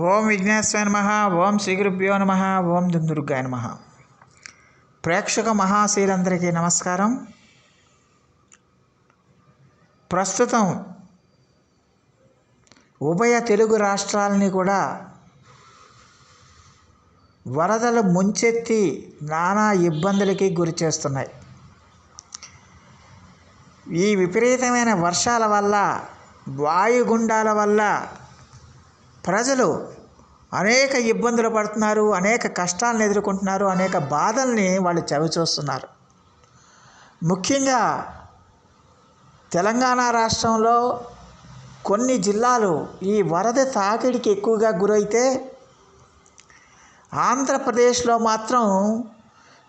ఓం విఘ్నేశ్వర నమ ఓం శ్రీ గురుభ్యో నమ ఓం దుందుర్గాయ నమ. ప్రేక్షక మహాశీలందరికీ నమస్కారం. ప్రస్తుతం ఉభయ తెలుగు రాష్ట్రాలని కూడా వరదలు ముంచెత్తి నానా ఇబ్బందులకి గురి చేస్తున్నాయి. ఈ విపరీతమైన వర్షాల వల్ల వాయుగుండాల వల్ల ప్రజలు అనేక ఇబ్బందులు పడుతున్నారు అనేక కష్టాలను ఎదుర్కొంటున్నారు అనేక బాధల్ని వాళ్ళు చవిచూస్తున్నారు. ముఖ్యంగా తెలంగాణ రాష్ట్రంలో కొన్ని జిల్లాలు ఈ వరద తాకిడికి ఎక్కువగా గురైతే ఆంధ్రప్రదేశ్లో మాత్రం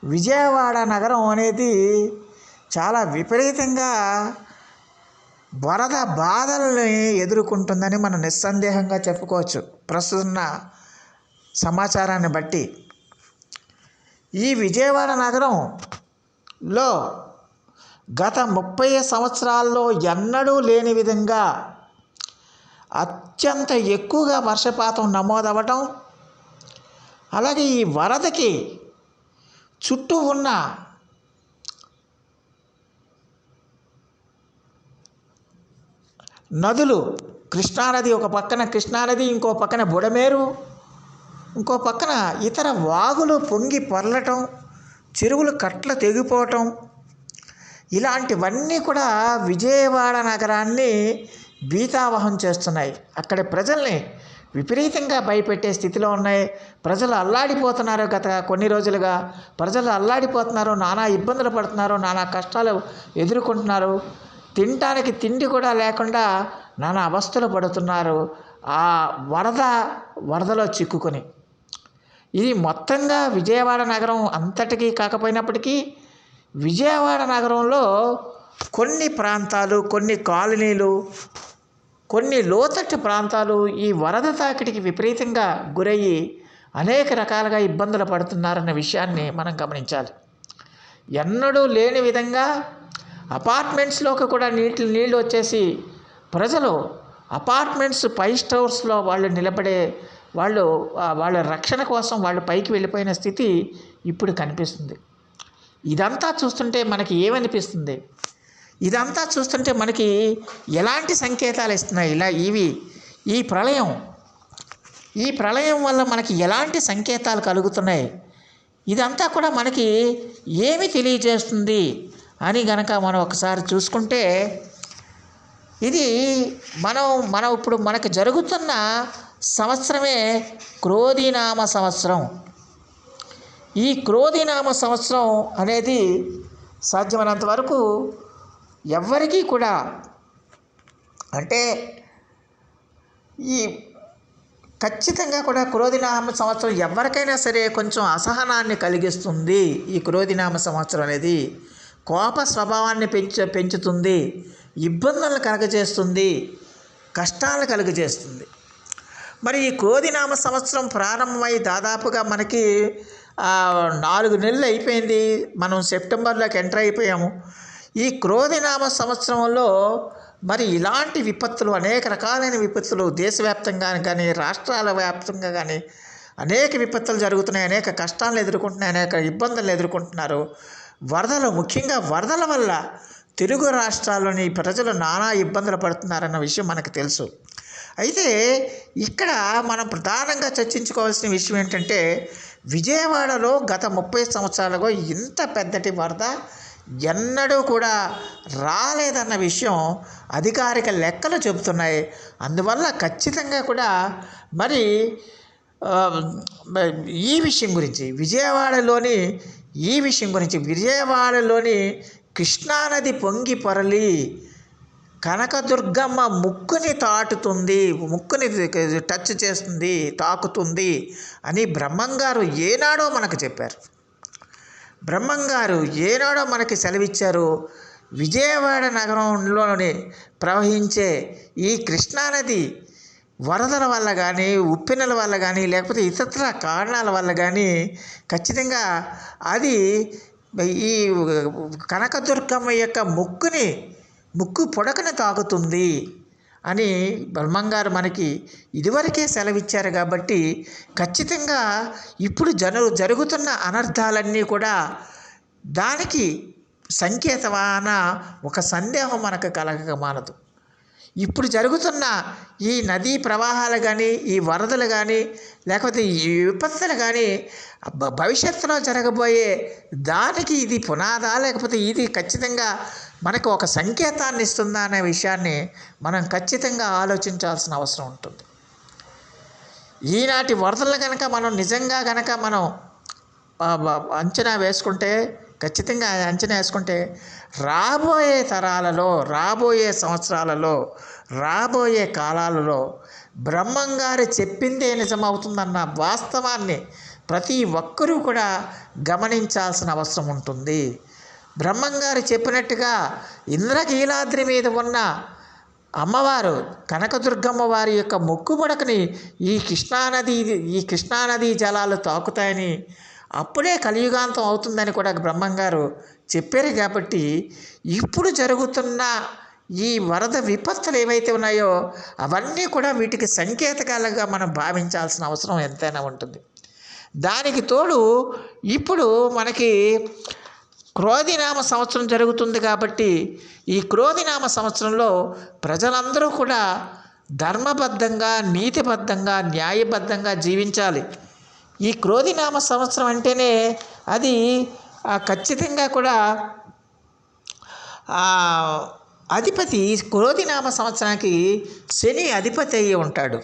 విజయవాడ నగరం అనేది చాలా విపరీతంగా వరద బాధల్ని ఎదుర్కొంటుందని మనం నిస్సందేహంగా చెప్పుకోవచ్చు. ప్రస్తుత సమాచారాన్ని బట్టి ఈ విజయవాడ నగరంలో గత ముప్పై సంవత్సరాల్లో ఎన్నడూ లేని విధంగా అత్యంత ఎక్కువగా వర్షపాతం నమోదవటం అలాగే ఈ వరదకి చుట్టూ ఉన్న నదులు. కృష్ణానది ఒక పక్కన కృష్ణానది ఇంకో పక్కన బుడమేరు. ఇంకో పక్కన ఇతర వాగులు పొంగి పొరలటం చెరువులు కట్ల తెగిపోవటం. ఇలాంటివన్నీ కూడా విజయవాడ నగరాన్ని బీతావహం చేస్తున్నాయి. అక్కడి ప్రజల్ని విపరీతంగా భయపెట్టే స్థితిలో ఉన్నాయి. ప్రజలు అల్లాడిపోతున్నారు గత కొన్ని రోజులుగా. ప్రజలు అల్లాడిపోతున్నారు నానా ఇబ్బందులు పడుతున్నారు నానా కష్టాలు ఎదుర్కొంటున్నారు. తినటానికి తిండి కూడా లేకుండా నానా అవస్థలు పడుతున్నారు. ఆ వరద వరదలో చిక్కుకొని. ఇది మొత్తంగా విజయవాడ నగరం అంతటికీ కాకపోయినప్పటికీ విజయవాడ నగరంలో కొన్ని ప్రాంతాలు కొన్ని కాలనీలు కొన్ని లోతట్టు ప్రాంతాలు ఈ వరద తాకిడికి విపరీతంగా గురయ్యి అనేక రకాలుగా ఇబ్బందులు పడుతున్నారన్న విషయాన్ని మనం గమనించాలి. ఎన్నడూ లేని విధంగా అపార్ట్మెంట్స్లోకి కూడా నీటి నీళ్ళు వచ్చేసి ప్రజలు అపార్ట్మెంట్స్ పై స్టోర్స్లో వాళ్ళు నిలబడే వాళ్ళు వాళ్ళ రక్షణ కోసం వాళ్ళు పైకి వెళ్ళిపోయిన స్థితి ఇప్పుడు కనిపిస్తుంది. ఇదంతా చూస్తుంటే మనకి ఏమనిపిస్తుంది? ఇదంతా చూస్తుంటే మనకి ఎలాంటి సంకేతాలు ఇస్తున్నాయి? ఇలా ఇవి ఈ ప్రళయం ఈ ప్రళయం వల్ల మనకి ఎలాంటి సంకేతాలు కలుగుతున్నాయి? ఇదంతా కూడా మనకి ఏమి తెలియజేస్తుంది? అని గనక మనం ఒకసారి చూసుకుంటే ఇది మనం మనం ఇప్పుడు మనకు జరుగుతున్న సంవత్సరమే క్రోధినామ సంవత్సరం. ఈ క్రోధినామ సంవత్సరం అనేది సాధ్యమైనంత వరకు ఎవ్వరికీ కూడా అంటే ఈ ఖచ్చితంగా కూడా క్రోధినామ సంవత్సరం ఎవరికైనా సరే కొంచెం అసహనాన్ని కలిగిస్తుంది ఈ క్రోధినామ సంవత్సరం అనేది. కోప స్వభావాన్ని పెంచు పెంచుతుంది. ఇబ్బందులను కలగజేస్తుంది. కష్టాలు కలుగజేస్తుంది. మరి ఈ క్రోధినామ సంవత్సరం ప్రారంభమై దాదాపుగా మనకి నాలుగు నెలలు అయిపోయింది. మనం సెప్టెంబర్లోకి ఎంటర్ అయిపోయాము. ఈ క్రోధినామ సంవత్సరంలో మరి ఇలాంటి విపత్తులు అనేక రకాలైన విపత్తులు దేశవ్యాప్తంగా కానీ రాష్ట్రాల వ్యాప్తంగా కానీ అనేక విపత్తులు జరుగుతున్నాయి. అనేక కష్టాలను ఎదుర్కొంటున్నాయి. అనేక ఇబ్బందులు ఎదుర్కొంటున్నారు. వరదలు ముఖ్యంగా వరదల వల్ల తెలుగు రాష్ట్రాల్లోని ప్రజలు నానా ఇబ్బందులు పడుతున్నారన్న విషయం మనకు తెలుసు. అయితే ఇక్కడ మనం ప్రధానంగా చర్చించుకోవాల్సిన విషయం ఏంటంటే విజయవాడలో గత ముప్పై సంవత్సరాలుగా ఇంత పెద్దటి వరద ఎన్నడూ కూడా రాలేదన్న విషయం అధికారిక లెక్కలు చెబుతున్నాయి. అందువల్ల ఖచ్చితంగా కూడా మరి ఈ విషయం గురించి విజయవాడలోని ఈ విషయం గురించి విజయవాడలోని కృష్ణానది పొంగి పొరలి కనకదుర్గమ్మ ముక్కుని తాటుతుంది ముక్కుని టచ్ చేస్తుంది తాకుతుంది అని బ్రహ్మంగారు ఏనాడో మనకు చెప్పారు. బ్రహ్మంగారు ఏనాడో మనకి సెలవిచ్చారు. విజయవాడ నగరంలోని ప్రవహించే ఈ కృష్ణానది వరదల వల్ల కానీ ఉప్పెనల వల్ల కానీ లేకపోతే ఇతర కారణాల వల్ల కానీ ఖచ్చితంగా అది ఈ కనకదుర్గమ్మ యొక్క ముక్కుని ముక్కు పొడకని తాకుతుంది అని బ్రహ్మంగారు మనకి ఇదివరకే సెలవిచ్చారు కాబట్టి ఖచ్చితంగా ఇప్పుడు జరు జరుగుతున్న అనర్థాలన్నీ కూడా దానికి సంకేతమాన ఒక సందేహం మనకు కలగక మానదు. ఇప్పుడు జరుగుతున్న ఈ నదీ ప్రవాహాలు కానీ ఈ వరదలు కానీ లేకపోతే ఈ విపత్తులు కానీ భవిష్యత్తులో జరగబోయే దానికి ఇది పునాదా లేకపోతే ఇది ఖచ్చితంగా మనకు ఒక సంకేతాన్ని ఇస్తుందా అనే విషయాన్ని మనం ఖచ్చితంగా ఆలోచించాల్సిన అవసరం ఉంటుంది. ఈనాటి వరదలు కనుక మనం నిజంగా కనుక మనం అంచనా వేసుకుంటే ఖచ్చితంగా అంచనా వేసుకుంటే రాబోయే తరాలలో రాబోయే సంవత్సరాలలో రాబోయే కాలాలలో బ్రహ్మంగారు చెప్పిందే నిజమవుతుందన్న వాస్తవాన్ని ప్రతి ఒక్కరూ కూడా గమనించాల్సిన అవసరం ఉంటుంది. బ్రహ్మంగారు చెప్పినట్టుగా ఇంద్రకీలాద్రి మీద ఉన్న అమ్మవారు కనకదుర్గమ్మ వారి యొక్క మొక్కుబడకని ఈ కృష్ణానది ఈ కృష్ణానదీ జలాలు తాకుతాయని అప్పుడే కలియుగాంతం అవుతుందని కూడా బ్రహ్మంగారు చెప్పారు కాబట్టి ఇప్పుడు జరుగుతున్న ఈ వరద విపత్తులు ఏవైతే ఉన్నాయో అవన్నీ కూడా వీటికి సంకేతకాలుగా మనం భావించాల్సిన అవసరం ఎంతైనా ఉంటుంది. దానికి తోడు ఇప్పుడు మనకి క్రోధినామ సంవత్సరం జరుగుతుంది కాబట్టి ఈ క్రోధినామ సంవత్సరంలో ప్రజలందరూ కూడా ధర్మబద్ధంగా నీతిబద్ధంగా న్యాయబద్ధంగా జీవించాలి. ఈ క్రోధినామ సంవత్సరం అంటేనే అది ఖచ్చితంగా కూడా అధిపతి క్రోధినామ సంవత్సరానికి శని అధిపతి అయ్యి ఉంటాడు.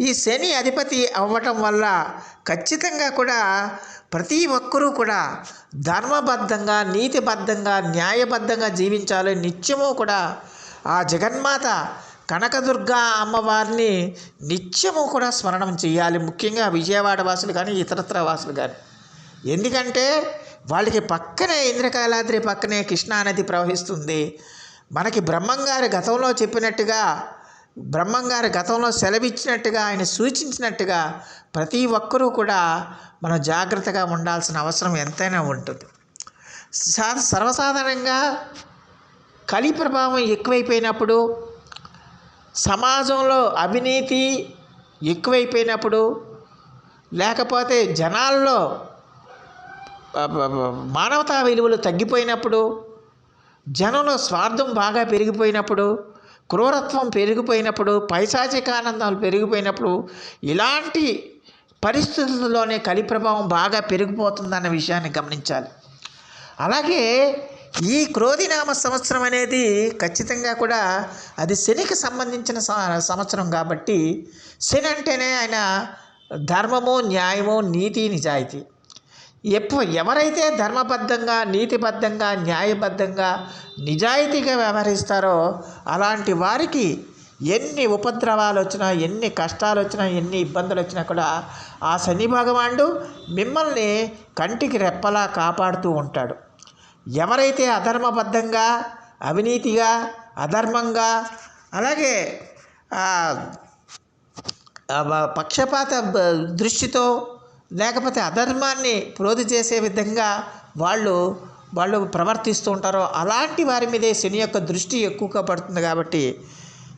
ఈ శని అధిపతి అవ్వటం వల్ల ఖచ్చితంగా కూడా ప్రతి ఒక్కరూ కూడా ధర్మబద్ధంగా నీతిబద్ధంగా న్యాయబద్ధంగా జీవించాలి. నిత్యము కూడా ఆ జగన్మాత కనకదుర్గ అమ్మవారిని నిత్యము కూడా స్మరణం చేయాలి. ముఖ్యంగా విజయవాడ వాసులు కానీ ఇతరత్ర వాసులు కానీ. ఎందుకంటే వాళ్ళకి పక్కనే ఇంద్రకైలాద్రి పక్కనే కృష్ణానది ప్రవహిస్తుంది. మనకి బ్రహ్మంగారు గతంలో చెప్పినట్టుగా బ్రహ్మంగారు గతంలో సెలవిచ్చినట్టుగా ఆయన సూచించినట్టుగా ప్రతి ఒక్కరూ కూడా మనం జాగ్రత్తగా ఉండాల్సిన అవసరం ఎంతైనా ఉంటుంది. సా సర్వసాధారణంగా కలి ప్రభావం ఎక్కువైపోయినప్పుడు సమాజంలో అవినీతి ఎక్కువైపోయినప్పుడు లేకపోతే జనాల్లో మానవతా విలువలు తగ్గిపోయినప్పుడు జనంలో స్వార్థం బాగా పెరిగిపోయినప్పుడు క్రూరత్వం పెరిగిపోయినప్పుడు పైశాచిక ఆనందాలు పెరిగిపోయినప్పుడు ఇలాంటి పరిస్థితుల్లోనే కలి ప్రభావం బాగా పెరిగిపోతుందన్న విషయాన్ని గమనించాలి. అలాగే ఈ క్రోధినామ సంవత్సరం అనేది ఖచ్చితంగా కూడా అది శనికి సంబంధించిన స- సంవత్సరం కాబట్టి శని అంటేనే ఆయన ధర్మము న్యాయము నీతి నిజాయితీ. ఎప్పు ఎవరైతే ధర్మబద్ధంగా నీతిబద్ధంగా న్యాయబద్ధంగా నిజాయితీగా వ్యవహరిస్తారో అలాంటి వారికి ఎన్ని ఉపద్రవాలు వచ్చినా ఎన్ని కష్టాలు వచ్చినా ఎన్ని ఇబ్బందులు వచ్చినా కూడా ఆ శని భగవానుడు మిమ్మల్ని కంటికి రెప్పలా కాపాడుతూ ఉంటాడు. ఎవరైతే అధర్మబద్ధంగా అవినీతిగా అధర్మంగా అలాగే పక్షపాత దృష్టితో లేకపోతే అధర్మాన్ని ప్రోధి చేసే విధంగా వాళ్ళు వాళ్ళు ప్రవర్తిస్తూ ఉంటారో అలాంటి వారి మీదే శని యొక్క దృష్టి ఎక్కువగా పడుతుంది కాబట్టి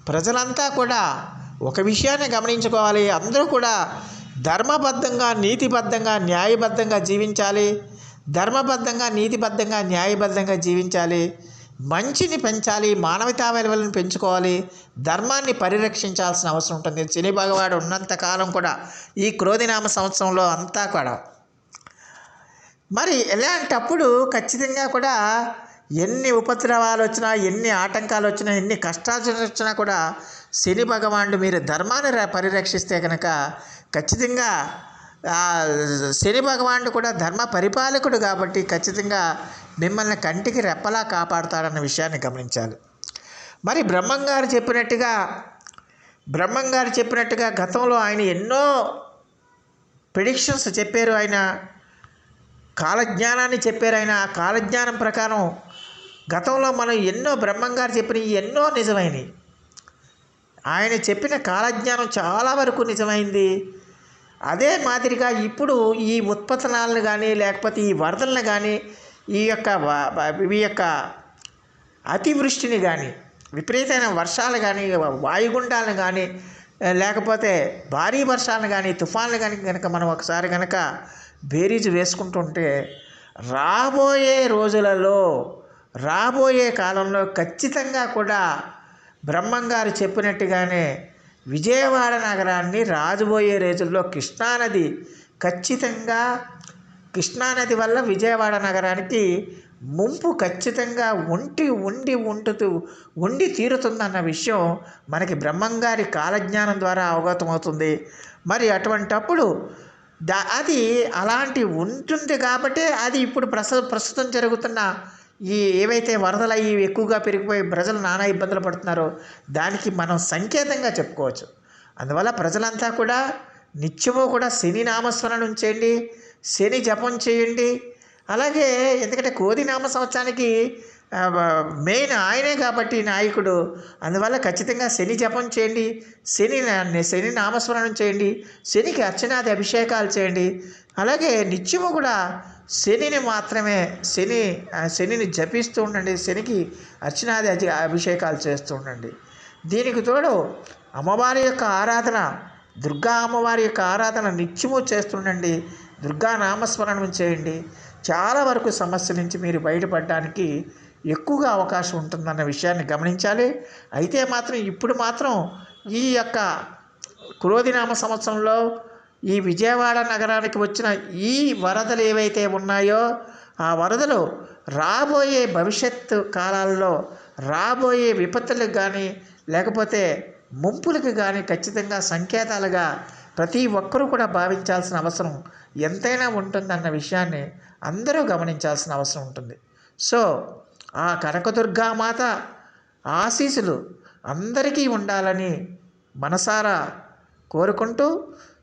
ప్రజలంతా కూడా ఒక విషయాన్ని గమనించుకోవాలి. అందరూ కూడా ధర్మబద్ధంగా నీతిబద్ధంగా న్యాయబద్ధంగా జీవించాలి. ధర్మబద్ధంగా నీతిబద్ధంగా న్యాయబద్ధంగా జీవించాలి. మంచిని పెంచాలి మానవతా విలువలను పెంచుకోవాలి ధర్మాన్ని పరిరక్షించాల్సిన అవసరం ఉంటుంది. శని భగవాడు ఉన్నంత కాలం కూడా ఈ క్రోధినామ సంవత్సరంలో అంతా కూడా. మరి ఇలాంటప్పుడు ఖచ్చితంగా కూడా ఎన్ని ఉపద్రవాలు వచ్చినా ఎన్ని ఆటంకాలు వచ్చినా ఎన్ని కష్టాలు వచ్చినా కూడా శని భగవానుడు మీరు ధర్మాన్ని పరిరక్షిస్తే కనుక ఖచ్చితంగా శని భగవానుడు కూడా ధర్మ పరిపాలకుడు కాబట్టి ఖచ్చితంగా మిమ్మల్ని కంటికి రెప్పలా కాపాడుతాడన్న విషయాన్ని గమనించాలి. మరి బ్రహ్మంగారు చెప్పినట్టుగా బ్రహ్మంగారు చెప్పినట్టుగా గతంలో ఆయన ఎన్నో ప్రిడిక్షన్స్ చెప్పారు. ఆయన కాలజ్ఞానాన్ని చెప్పారు. ఆయన ఆ కాలజ్ఞానం ప్రకారం గతంలో మనం ఎన్నో బ్రహ్మంగారు చెప్పిన ఎన్నో నిజమైనవి. ఆయన చెప్పిన కాలజ్ఞానం చాలా వరకు నిజమైంది. అదే మాదిరిగా ఇప్పుడు ఈ ఉత్పతనాలను కానీ లేకపోతే ఈ వరదలను కానీ ఈ యొక్క ఈ యొక్క అతివృష్టిని కానీ విపరీతమైన వర్షాలు కానీ వాయుగుండాలను కానీ లేకపోతే భారీ వర్షాలను కానీ తుఫాన్లు కానీ కనుక మనం ఒకసారి కనుక బేరీజు వేసుకుంటుంటే రాబోయే రోజులలో రాబోయే కాలంలో ఖచ్చితంగా కూడా బ్రహ్మంగారు చెప్పినట్టుగానే విజయవాడ నగరాన్ని రాజుబోయే రోజుల్లో కృష్ణానది. ఖచ్చితంగా కృష్ణానది వల్ల విజయవాడ నగరానికి ముంపు ఖచ్చితంగా ఉంటి ఉండి ఉంటుతూ ఉండి తీరుతుందన్న విషయం మనకి బ్రహ్మంగారి కాలజ్ఞానం ద్వారా అవగతమవుతుంది. మరి అటువంటప్పుడు దా అది అలాంటి ఉంటుంది కాబట్టి అది ఇప్పుడు ప్రస ప్రస్తుతం జరుగుతున్న ఈ ఏవైతే వరదలు అయ్యి ఎక్కువగా పెరిగిపోయి ప్రజలు నానా ఇబ్బందులు పడుతున్నారో దానికి మనం సంకేతంగా చెప్పుకోవచ్చు. అందువల్ల ప్రజలంతా కూడా నిత్యము కూడా శని నామస్మరణ చేయండి శని జపం చేయండి. అలాగే ఎందుకంటే కోది నామ సంవత్సరానికి మెయిన్ ఆయనే కాబట్టి నాయకుడు. అందువల్ల ఖచ్చితంగా శని జపం చేయండి శని శని నామస్మరణం చేయండి శనికి అర్చనాది అభిషేకాలు చేయండి. అలాగే నిత్యము కూడా శనిని మాత్రమే శని శనిని జపిస్తూ ఉండండి. శనికి అర్చనాది అజి- అభిషేకాలు చేస్తూ ఉండండి. దీనికి తోడు అమ్మవారి యొక్క ఆరాధన దుర్గా అమ్మవారి యొక్క ఆరాధన నిత్యము చేస్తుండండి దుర్గా నామస్మరణం చేయండి. చాలా వరకు సమస్య నుంచి మీరు బయటపడడానికి ఎక్కువగా అవకాశం ఉంటుందన్న విషయాన్ని గమనించాలి. అయితే మాత్రం ఇప్పుడు మాత్రం ఈ యొక్క క్రోధినామ సంవత్సరంలో ఈ విజయవాడ నగరానికి వచ్చిన ఈ వరదలు ఏవైతే ఉన్నాయో ఆ వరదలు రాబోయే భవిష్యత్తు కాలాల్లో రాబోయే విపత్తులకు కానీ లేకపోతే ముంపులకు కానీ ఖచ్చితంగా సంకేతాలుగా ప్రతి ఒక్కరూ కూడా భావించాల్సిన అవసరం ఎంతైనా ఉంటుందన్న విషయాన్ని అందరూ గమనించాల్సిన అవసరం ఉంటుంది. సో ఆ కనకదుర్గామాత ఆశీస్సులు అందరికీ ఉండాలని మనసారా కోరుకుంటూ